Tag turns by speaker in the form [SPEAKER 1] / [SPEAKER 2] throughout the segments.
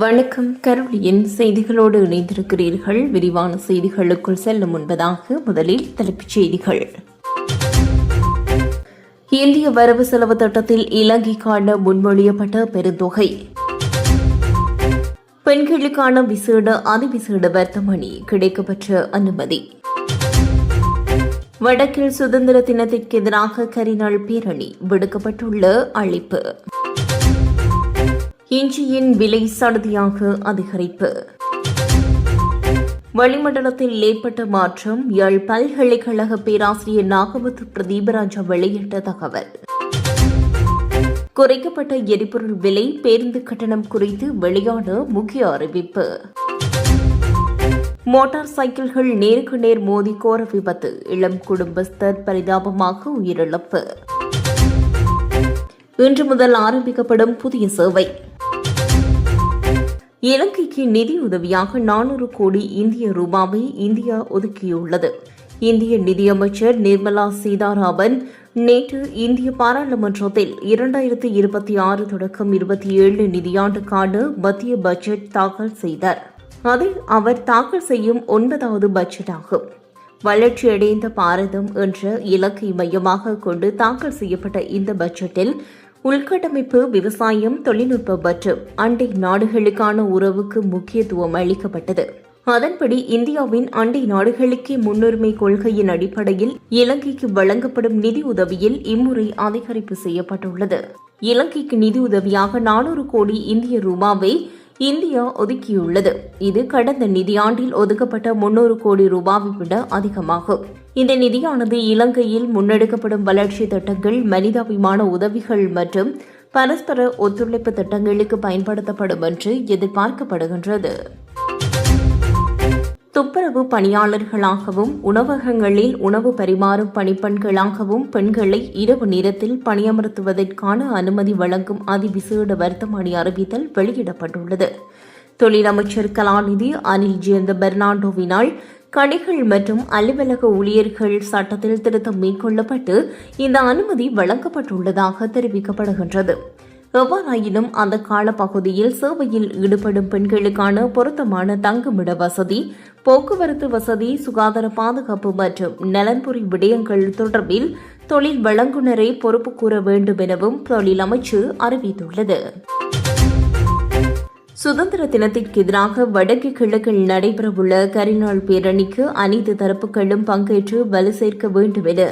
[SPEAKER 1] வணக்கம் கருளியின் செய்திகளோடு இணைந்திருக்கிறீர்கள். விரிவான செய்திகளுக்குள் செல்லும் முன்பதாக முதலில் தலைப்புச் செய்திகள். இந்திய வரவு செலவு திட்டத்தில் இலங்கைக்கான முன்மொழியப்பட்ட பெருந்தொகை. பெண்களுக்கான விசேட அதிவிசேட வர்த்தமணி கிடைக்கப்பெற்ற அனுமதி. வடக்கில் சுதந்திர தினத்திற்கு எதிராக கரிநாள் பேரணி விடுக்கப்பட்டுள்ள அழைப்பு. இஞ்சியின் விலை சடுதியாக அதிகரிப்பு. வளிமண்டலத்தில் ஏற்பட்ட மாற்றம் யாழ் பல்கலைக்கழக பேராசிரியர் நாகமுத்து பிரதீபராஜா வெளியிட்ட தகவல். குறைக்கப்பட்ட எரிபொருள் விலை பேருந்து கட்டணம் குறித்து வெளியான முக்கிய அறிவிப்பு. மோட்டார் சைக்கிள்கள் நேருக்கு நேர் மோதி கோர விபத்து இளம் குடும்பஸ்தர் பரிதாபமாக உயிரிழப்பு. இன்று முதல் ஆரம்பிக்கப்படும் புதிய சேவை. இலங்கைக்கு நிதி உதவியாக நானூறு கோடி இந்திய ரூபாவை இந்தியா ஒதுக்கியுள்ளது. இந்திய நிதியமைச்சர் நிர்மலா சீதாராமன் நேற்று இந்திய பாராளுமன்றத்தில் இரண்டாயிரத்தி இருபத்தி ஆறு தொடக்கம் இருபத்தி ஏழு நிதியாண்டுக்கான மத்திய பட்ஜெட் தாக்கல் செய்தார். அதில் அவர் தாக்கல் செய்யும் ஒன்பதாவது பட்ஜெட் ஆகும். வளர்ச்சியடைந்த பாரதம் என்ற இலக்கை மையமாக கொண்டு தாக்கல் செய்யப்பட்ட இந்த பட்ஜெட்டில் உள்கட்டமைப்பு விவசாயம் தொழில்நுட்பம் மற்றும் அண்டை நாடுகளுக்கான உறவுக்கு முக்கியத்துவம் அளிக்கப்பட்டது. அதன்படி இந்தியாவின் அண்டை நாடுகளுக்கே முன்னுரிமை கொள்கையின் அடிப்படையில் இலங்கைக்கு வழங்கப்படும் நிதி உதவியில் இம்முறை அதிகரிப்பு செய்யப்பட்டுள்ளது. இலங்கைக்கு நிதி உதவியாக நானூறு கோடி இந்திய ரூபாவை இந்தியா ஒதுக்கியுள்ளது. இது கடந்த நிதியாண்டில் ஒதுக்கப்பட்ட முன்னூறு கோடி ரூபாவை விட அதிகமாகும். இந்த நிதியானது இலங்கையில் முன்னெடுக்கப்படும் வளர்ச்சி திட்டங்கள் மனிதாபிமான உதவிகள் மற்றும் பரஸ்பர ஒத்துழைப்பு திட்டங்களுக்கு பயன்படுத்தப்படும் என்று எதிர்பார்க்கப்படுகின்றது. துப்புரவு பணியாளர்களாகவும் உணவகங்களில் உணவு பரிமாறும் பணிப்பெண்களாகவும் பெண்களை இரவு நேரத்தில் பணியமர்த்துவதற்கான அனுமதி வழங்கும் அதிவிசேட வர்த்தமானி அறிவித்தல் வெளியிடப்பட்டுள்ளது. தொழிலமைச்சர் கலாநிதி அனில் ஜெயந்த பெர்னாண்டோவினால் கடைகள் மற்றும் அலுவலக ஊழியர்கள் சட்டத்தில் திருத்தம் மேற்கொள்ளப்பட்டு இந்த அனுமதி வழங்கப்பட்டுள்ளதாக தெரிவிக்கப்படுகின்றது. எவ்வாறாயினும் அந்த காலப்பகுதியில் சேவையில் ஈடுபடும் பெண்களுக்கான பொருத்தமான தங்குமிட வசதி போக்குவரத்து வசதி சுகாதார பாதுகாப்பு மற்றும் நலன்புரி விடயங்கள் தொடர்பில் தொழில் வழங்குநரை பொறுப்பு கூற வேண்டும் எனவும் தொழில் அமைச்சு அறிவித்துள்ளது. சுதந்திர தினத்திற்கு எதிராக வடக்கு கிழக்கில் நடைபெறவுள்ள கரிநாள் பேரணிக்கு அனைத்து தரப்புகளும் பங்கேற்று வலு சேர்க்க வேண்டும் என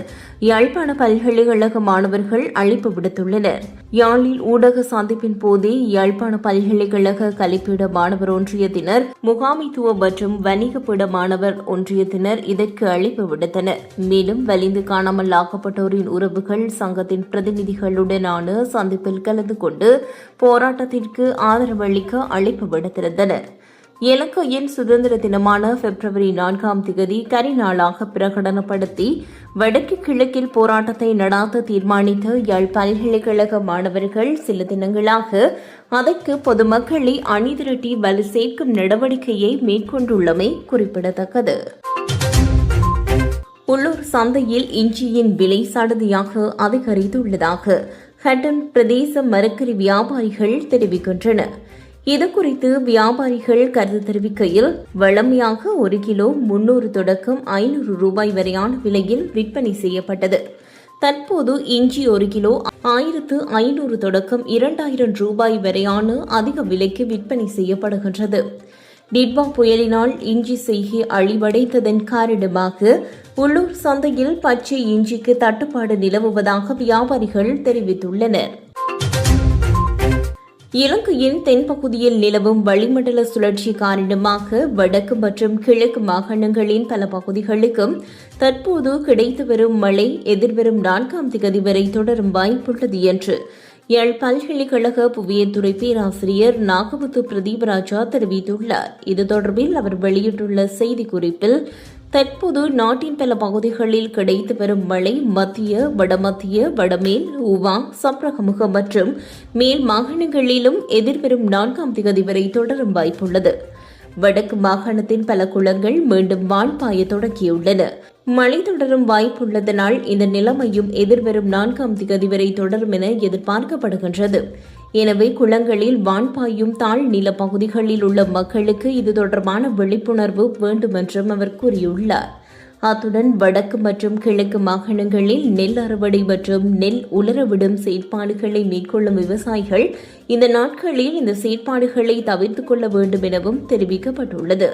[SPEAKER 1] யாழ்ப்பாண பல்கலைக்கழக மாணவர்கள் அழைப்பு விடுத்துள்ளனர். யாழில் ஊடக சந்திப்பின் போதே யாழ்ப்பாண பல்கலைக்கழக கலைப்பீட மாணவர் ஒன்றியத்தினர் முகாமைத்துவ மற்றும் வணிகப்பீட மாணவர் ஒன்றியத்தினர் இதற்கு அழைப்பு விடுத்தனர். மேலும் வலிந்து காணாமல் ஆக்கப்பட்டோரின் உறவுகள் சங்கத்தின் பிரதிநிதிகளுடனான சந்திப்பில் கலந்து கொண்டு போராட்டத்திற்கு ஆதரவளிக்க அழைப்பு விடுத்திருந்தனர். இலங்கையின் சுதந்திர தினமான பிப்ரவரி நான்காம் திகதி கரிநாளாக பிரகடனப்படுத்தி வடக்கு கிழக்கில் போராட்டத்தை நடாத்த தீர்மானித்த யாழ் பல்கலைக்கழக மாணவர்கள் சில தினங்களாக அதற்கு பொதுமக்களை அணிதிரட்டி வலு சேர்க்கும் நடவடிக்கையை மேற்கொண்டுள்ளமை குறிப்பிடத்தக்கது. உள்ளூர் சந்தையில் இஞ்சியின் விலை சடுதியாக அதிகரித்துள்ளதாக ஹட்டன் பிரதேச மரக்கறி வியாபாரிகள் தெரிவிக்கின்றனர். இது குறித்து வியாபாரிகள் கருத்து தெரிவிக்கையில் வழமையாக ஒரு கிலோ முன்னூறு தொடக்கம் ஐநூறு ரூபாய் வரையான விலையில் விற்பனை செய்யப்பட்டது. தற்போது இஞ்சி ஒரு கிலோ ஆயிரத்து ஐநூறு தொடக்கம் இரண்டாயிரம் ரூபாய் வரையான அதிக விலைக்கு விற்பனை செய்யப்படுகின்றது. டிட்வா புயலினால் இஞ்சி செய்கை அழிவடைத்ததன் காரணமாக உள்ளூர் சந்தையில் பச்சை இஞ்சிக்கு தட்டுப்பாடு நிலவுவதாக வியாபாரிகள் தெரிவித்துள்ளனர். இலங்கையின் தென்பகுதியில் நிலவும் வளிமண்டல சுழற்சி காரணமாக வடக்கு மற்றும் கிழக்கு மாகாணங்களின் பல பகுதிகளுக்கும் தற்போது கிடைத்து வரும் மழை எதிர்வரும் நான்காம் திகதி வரை தொடரும் வாய்ப்புள்ளது என்று யாழ் பல்கலைக்கழக புவியத்துறை பேராசிரியர் நாகமுத்து பிரதீபராஜா தெரிவித்துள்ளார். இது தொடர்பில் அவர் வெளியிட்டுள்ள செய்திக்குறிப்பில் தற்போது நாட்டின் பல பகுதிகளில் கிடைத்து வரும் மழை மத்திய வடமத்திய வடமேல் உவா சப்ரகமுக மற்றும் மேல் மாகாணங்களிலும் எதிர்வரும் நான்காம் திகதி வரை தொடரும் வாய்ப்புள்ளது. வடக்கு மாகாணத்தின் பல குளங்கள் மீண்டும் வான்பாய தொடங்கியுள்ளன. மழை தொடரும் வாய்ப்புள்ளதனால் இந்த நிலைமையும் எதிர்வரும் நான்காம் திகதி வரை தொடரும் என எதிர்பார்க்கப்படுகின்றது. எனவே குளங்களில் வான்பாயும் தாழ் நில பகுதிகளில் உள்ள மக்களுக்கு இது தொடர்பான விழிப்புணர்வு வேண்டும் என்றும் அவர் கூறியுள்ளார். அத்துடன் வடக்கு மற்றும் கிழக்கு மாகாணங்களில் நெல் அறுவடை மற்றும் நெல் உலரவிடும் செயற்பாடுகளை மேற்கொள்ளும் விவசாயிகள் இந்த நாட்களில் இந்த செயற்பாடுகளை தவிர்த்துக் கொள்ள வேண்டும் எனவும் தெரிவிக்கப்பட்டுள்ளது.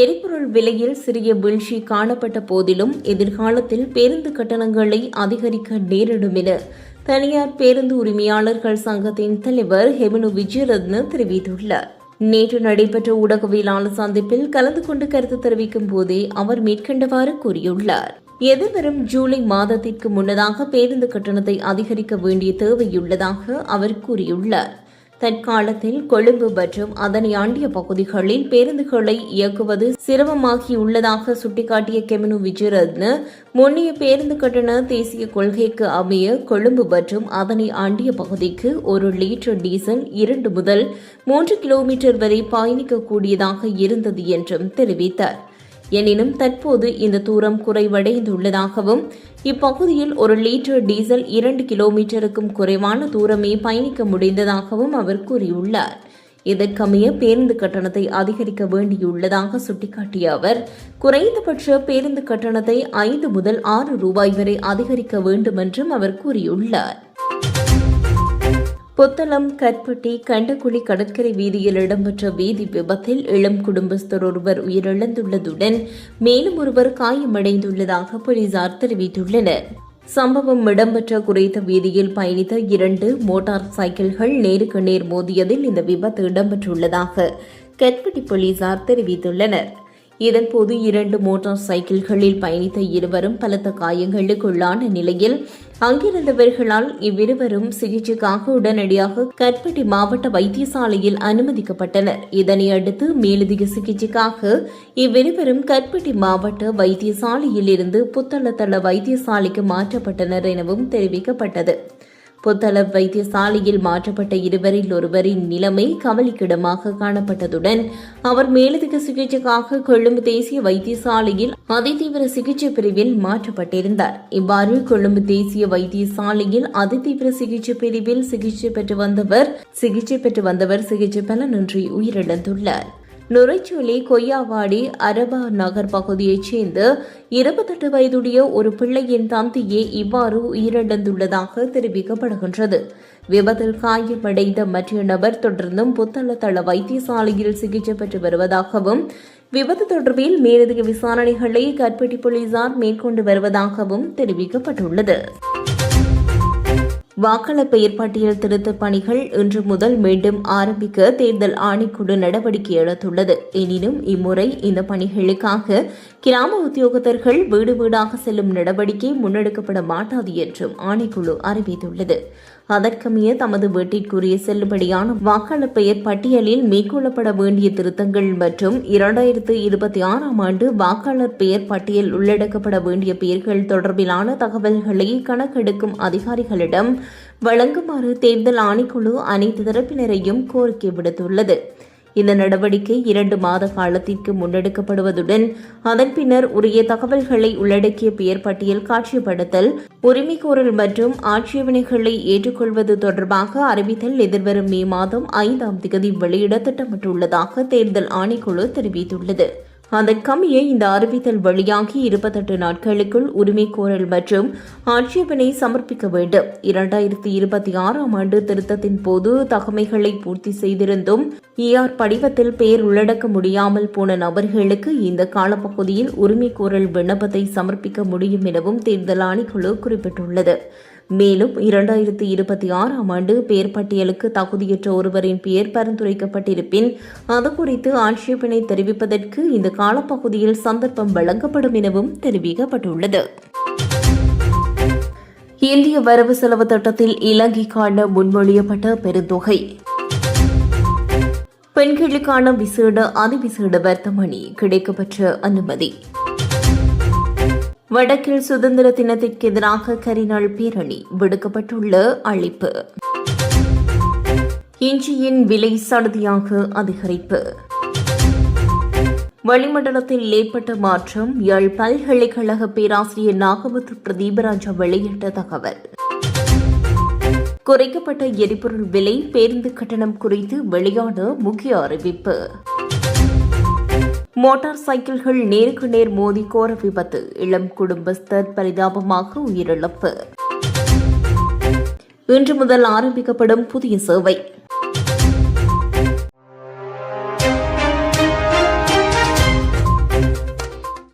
[SPEAKER 1] எரிபொருள் விலையில் சிறிய வீழ்ச்சி காணப்பட்ட போதிலும் எதிர்காலத்தில் பேருந்து கட்டணங்களை அதிகரிக்க நேரிடும் என தனியார் பேருந்து உரிமையாளர்கள் சங்கத்தின் தலைவர் ஹெமனு விஜயரத்ன தெரிவித்துள்ளார். நேற்று நடைபெற்ற ஊடகவியலாளர் சந்திப்பில் கலந்து கொண்டு கருத்து தெரிவிக்கும் போதே அவர் மேற்கண்டவாறு கூறியுள்ளார். எதிர்வரும் ஜூலை மாதத்திற்கு முன்னதாக பேருந்து கட்டணத்தை அதிகரிக்க வேண்டிய தேவையுள்ளதாக அவர் கூறியுள்ளார். தற்காலத்தில் கொழும்பு மற்றும் அதனை ஆண்டிய பகுதிகளில் பேருந்துகளை இயக்குவது சிரமமாகியுள்ளதாக சுட்டிக்காட்டிய கெமினு விஜயரத்ன முன்னைய பேருந்து கட்டண தேசிய கொள்கைக்கு அமைய கொழும்பு மற்றும் அதனை ஆண்டிய பகுதிக்கு ஒரு லிட்டர் டீசல் இரண்டு முதல் மூன்று கிலோமீட்டர் வரை பயணிக்கக்கூடியதாக இருந்தது என்றும் தெரிவித்தார். எனினும் தற்போது இந்த தூரம் குறைவடைந்துள்ளதாகவும் இப்பகுதியில் ஒரு லீட்டர் டீசல் இரண்டு கிலோமீட்டருக்கும் குறைவான தூரமே பயணிக்க முடிந்ததாகவும் அவர் கூறியுள்ளார். இதற்கமைய பேருந்து கட்டணத்தை அதிகரிக்க வேண்டியுள்ளதாக சுட்டிக்காட்டிய அவர் குறைந்தபட்ச பேருந்து கட்டணத்தை ஐந்து முதல் ஆறு ரூபாய் வரை அதிகரிக்க வேண்டும் என்றும் அவர் கூறியுள்ளார். புத்தளம் கற்பட்டி கண்டக்குழி கடற்கரை வீதியில் இடம்பெற்ற வீதி விபத்தில் இளம் குடும்பஸ்தர் ஒருவர் உயிரிழந்துள்ளதுடன் மேலும் ஒருவர் காயமடைந்துள்ளதாக போலீசார் தெரிவித்துள்ளனர். சம்பவம் இடம்பெற்ற குறைத்த வீதியில் பயணித்த இரண்டு மோட்டார் சைக்கிள்கள் நேருக்கு நேர் மோதியதில் இந்த விபத்து இடம்பெற்றுள்ளதாக கற்பட்டி போலீசார் தெரிவித்துள்ளனர். இதன்போது இரண்டு மோட்டார் சைக்கிள்களில் பயணித்த இருவரும் பலத்த காயங்களுக்குள்ளான நிலையில் அங்கிருந்தவர்களால் இவ்விருவரும் சிகிச்சைக்காக உடனடியாக கற்பட்டி மாவட்ட வைத்தியசாலையில் அனுமதிக்கப்பட்டனர். இதனையடுத்து மேலதிக சிகிச்சைக்காக இவ்விருவரும் கற்பட்டி மாவட்ட வைத்தியசாலையில் இருந்து புத்தளத்தள வைத்தியசாலைக்கு மாற்றப்பட்டனர் எனவும் தெரிவிக்கப்பட்டது. புத்தளம் வைத்தியசாலையில் மாற்றப்பட்ட இருவரில் ஒருவரின் நிலைமை கவலைக்கிடமாக காணப்பட்டதுடன் அவர் மேலதிக சிகிச்சைக்காக கொழும்பு தேசிய வைத்தியசாலையில் அதிதீவிர சிகிச்சை பிரிவில் மாற்றப்பட்டிருந்தார். இவ்வாறு கொழும்பு தேசிய வைத்தியசாலையில் அதிதீவிர சிகிச்சை பிரிவில் சிகிச்சை பெற்று வந்தவர் சிகிச்சை பெற்று வந்தவர் சிகிச்சை பலனின்றி உயிரிழந்துள்ளார். நுரைச்சோலி கொய்யாவாடி அரபா நகர் பகுதியைச் சேர்ந்த இருபத்தெட்டு வயதுடைய ஒரு பிள்ளையின் தந்தையே இவ்வாறு உயிரிழந்துள்ளதாக தெரிவிக்கப்படுகின்றது. விபத்தில் காயமடைந்த மற்ற நபர் தொடர்ந்தும் புத்தளத்தள வைத்தியசாலையில் சிகிச்சை பெற்று வருவதாகவும் விபத்து தொடர்பில் மேலதிக விசாரணைகளை கற்பட்டி போலீசார் மேற்கொண்டு வருவதாகவும் தெரிவிக்கப்பட்டுள்ளது. வாக்காளர் பெயர் பட்டியல் திருத்தப் பணிகள் இன்று முதல் மீண்டும் ஆரம்பிக்க தேர்தல் ஆணைக்குழு நடவடிக்கை எடுத்துள்ளது. எனினும் இம்முறை இந்த பணிகளுக்காக கிராம உத்தியோகத்தர்கள் வீடு வீடாக செல்லும் நடவடிக்கை முன்னெடுக்கப்பட மாட்டாது என்றும் ஆணைக்குழு அறிவித்துள்ளது. அதற்கமைய தமது வீட்டிற்குரிய செல்லுபடியான வாக்காளர் பெயர் பட்டியலில் மேற்கொள்ளப்பட வேண்டிய திருத்தங்கள் மற்றும் இரண்டாயிரத்து இருபத்தி ஆறாம் ஆண்டு வாக்காளர் பெயர் பட்டியல் உள்ளடக்கப்பட வேண்டிய பெயர்கள் தொடர்பிலான தகவல்களை கணக்கெடுக்கும் அதிகாரிகளிடம் வழங்குமாறு தேர்தல் ஆணைக்குழு அனைத்து தரப்பினரையும் கோரிக்கை விடுத்துள்ளது. இந்த நடவடிக்கை இரண்டு மாத காலத்திற்கு முன்னெடுக்கப்படுவதுடன் அதன் பின்னர் உரிய தகவல்களை உள்ளடக்கிய பெயர் பட்டியல் காட்சிப்படுத்தல் உரிமைகோரல் மற்றும் ஆட்சேபனைகளை ஏற்றுக்கொள்வது தொடர்பாக அறிவித்தல் எதிர்வரும் மே மாதம் ஐந்தாம் தேதி வெளியிட திட்டமிட்டுள்ளதாக தேர்தல் ஆணைக்குழு தெரிவித்துள்ளது. அதற்கமைய இந்த அறிவித்தல் வெளியாகி இருபத்தெட்டு நாட்களுக்குள் உரிமைகோரல் மற்றும் ஆட்சேபனை சமர்ப்பிக்க வேண்டும். இரண்டாயிரத்தி இருபத்தி ஆறாம் ஆண்டு திருத்தத்தின் போது தகமைகளை பூர்த்தி செய்திருந்தும் இஆர் படிவத்தில் பெயர் உள்ளடக்க முடியாமல் போன நபர்களுக்கு இந்த காலப்பகுதியில் உரிமைகோரல் விண்ணப்பத்தை சமர்ப்பிக்க முடியும் எனவும் தேர்தல் ஆணைக்குழு குறிப்பிட்டுள்ளது. மேலும் இரண்டாயிரத்தி இருபத்தி ஆறாம் ஆண்டு பெயர் பட்டியலுக்கு தகுதியற்ற ஒருவரின் பெயர் பரிந்துரைக்கப்பட்டிருப்பின் அது குறித்து ஆட்சேபனை தெரிவிப்பதற்கு இந்த காலப்பகுதியில் சந்தர்ப்பம் வழங்கப்படும் எனவும் தெரிவிக்கப்பட்டுள்ளது. இந்திய வரவு செலவு திட்டத்தில் இலங்கைக்கான முன்மொழியப்பட்ட பெருந்தொகை. பெண்களுக்கான விசேட அதிவிசேட வர்த்தமணி கிடைக்கப்பெற்ற அனுமதி. வடக்கில் சுதந்திர தினத்திற்கு எதிராக கரிநாள் பேரணி விடுக்கப்பட்டுள்ள அழைப்பு. இஞ்சியின் விலை சடுதியாக அதிகரிப்பு. வளிமண்டலத்தில் ஏற்பட்ட மாற்றம் யாழ் பல்கலைக்கழக பேராசிரியர் நாகமுத்து பிரதீபராஜா வெளியிட்ட தகவல். குறைக்கப்பட்ட எரிபொருள் விலை பேருந்து கட்டணம் குறித்து வெளியான முக்கிய அறிவிப்பு. மோட்டார் சைக்கிள்கள் நேருக்கு நேர் மோதி கோர விபத்து. இளம் குடும்பஸ்தர் பரிதாபமாக உயிரிழப்பு. இன்று முதல் ஆரம்பிக்கப்படும் புதிய சேவை.